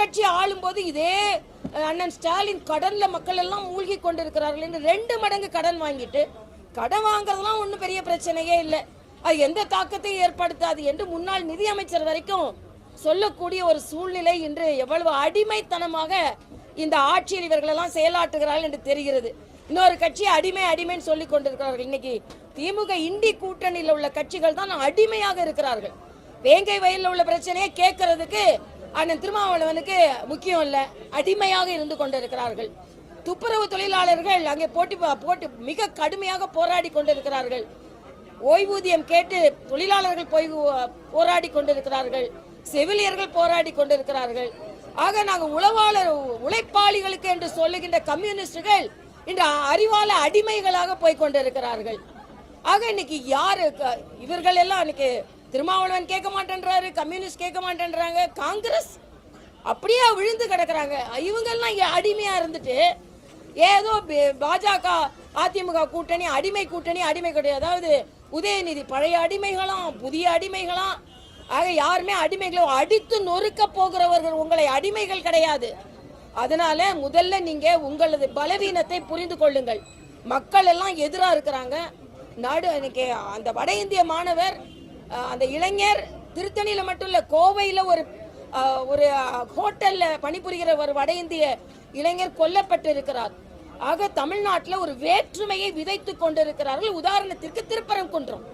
கட்சி ஆளும்போது இதே அண்ணன் ஸ்டாலின் கடன்ல மக்கள் எல்லாம் மூழ்கி கொண்டிருக்கிறார்கள் என்று ரெண்டு மடங்கு கடன் வாங்கிட்டு கடன் வாங்குறதுலாம் ஒன்றும் பெரிய பிரச்சனையே இல்லை. அது எந்த தாக்கத்தையும் ஏற்படுத்தாது என்று முன்னாள் நிதியமைச்சர் வரைக்கும் சொல்லக்கூடிய ஒரு சூழ்நிலை இன்று எவ்வளவு அடிமைத்தனமாக இந்த ஆட்சியில் இவர்கள் எல்லாம் செயலாற்றுகிறார்கள் என்று தெரிகிறது. இன்னொரு கட்சி அடிமை அடிமைன்னு சொல்லி கொண்டிருக்கிறார்கள். இன்னைக்கு திமுக இண்டி கூட்டணியில் உள்ள கட்சிகள் தான் அடிமையாக இருக்கிறார்கள். வேங்கை வயலில் உள்ள பிரச்சனையை கேட்கறதுக்கு அண்ணன் திருமாவளவனுக்கு முக்கியம் இல்லை அடிமையாக இருந்து கொண்டிருக்கிறார்கள். துப்புரவு தொழிலாளர்கள் அங்கே போட்டி போட்டு மிக கடுமையாக போராடி கொண்டிருக்கிறார்கள். ஓய்வூதியம் கேட்டு தொழிலாளர்கள் போய் போராடி கொண்டிருக்கிறார்கள். செவிலியர்கள் போராடி கொண்டிருக்கிறார்கள். ஆக நாங்கள் உளவாளர் உழைப்பாளிகளுக்கு என்று சொல்லுகின்ற கம்யூனிஸ்டுகள் இன்று அறிவால அடிமைகளாக போய் கொண்டிருக்கிறார்கள். ஆக இன்னைக்கு யாரு க- இவர்கள் எல்லாம் இன்னைக்கு திருமாவளவன் கேட்க மாட்டேன்றாரு கம்யூனிஸ்ட் கேட்க மாட்டேன்றாங்க காங்கிரஸ் அப்படியே விழுந்து கிடக்குறாங்க. இவங்கெல்லாம் இங்கே அடிமையா இருந்துட்டு ஏதோ பாஜக அதிமுக கூட்டணி அடிமை கூட்டணி அடிமை கூட்டணி அதாவது உதயநிதி பழைய அடிமைகளாம் புதிய அடிமைகளாம் ஆக யாருமே அடிமைகளை அடித்து நொறுக்க போகிறவர்கள் உங்களை அடிமைகள் கிடையாது. அதனால முதல்ல நீங்க உங்களது பலவீனத்தை புரிந்து கொள்ளுங்கள். மக்கள் எல்லாம் எதிராக இருக்கிறாங்க. நாடு இன்னைக்கு அந்த வட இந்திய மாணவர் அந்த இளைஞர் திருத்தணியில மட்டும் இல்லை கோவையில ஒரு அஹ், ஒரு ஹோட்டல்ல பணிபுரிகிற ஒரு வட இந்திய இளைஞர் கொல்லப்பட்டு இருக்கிறார் ஆக தமிழ்நாட்டில் ஒரு வேற்றுமையை விதைத்து கொண்டிருக்கிறார்கள். உதாரணத்திற்கு திருப்பரங்குன்றம்.